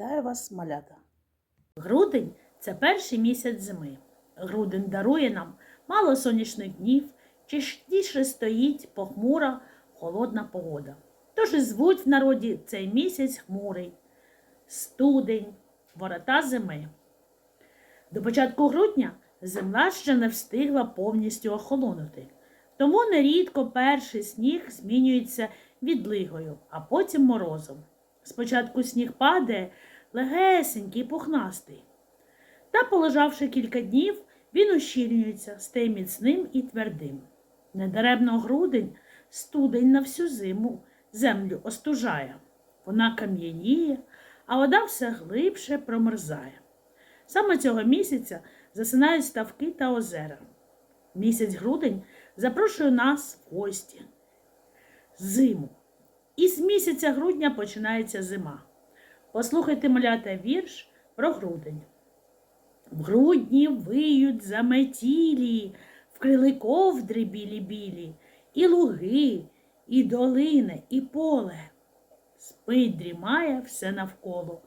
Вітаю вас, малята! Грудень це перший місяць зими. Грудень дарує нам мало сонячних днів, частіше стоїть похмура, холодна погода. Тож і звуть в народі цей місяць хмурий, студень, ворота зими. До початку грудня земля ще не встигла повністю охолонути. Тому нерідко перший сніг змінюється відлигою, а потім морозом. Спочатку сніг падає легесенький, пухнастий. Та, полежавши кілька днів, він ущільнюється, стає міцним і твердим. Недаребно грудень, студень на всю зиму землю остужає. Вона кам'яніє, а вода все глибше промерзає. Саме цього місяця засинають ставки та озера. Місяць грудень запрошує нас в гості. Зиму. І з місяця грудня починається зима. Послухайте, малята, вірш про грудень. В грудні виють заметілі, вкрили ковдри білі-білі, і луги, і долини, і поле. Спить дрімає все навколо.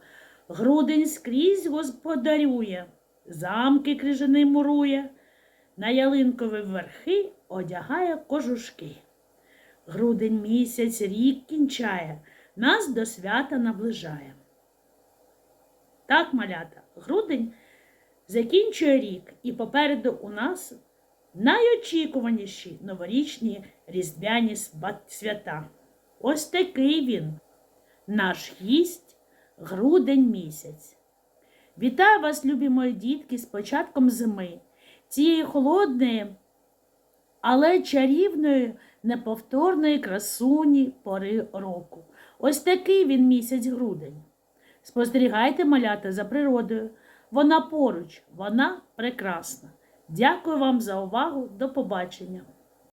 Грудень скрізь господарює, замки крижани мурує, на ялинкові верхи одягає кожушки. Грудень місяць рік кінчає, нас до свята наближає. Так, малята, грудень закінчує рік, і попереду у нас найочікуваніші новорічні різдвяні свята. Ось такий він, наш гість, грудень місяць. Вітаю вас, любі мої дітки, з початком зими, цієї холодної, але чарівної, неповторної красуні пори року. Ось такий він місяць грудень. Спостерігайте малята за природою. Вона поруч, вона прекрасна. Дякую вам за увагу. До побачення.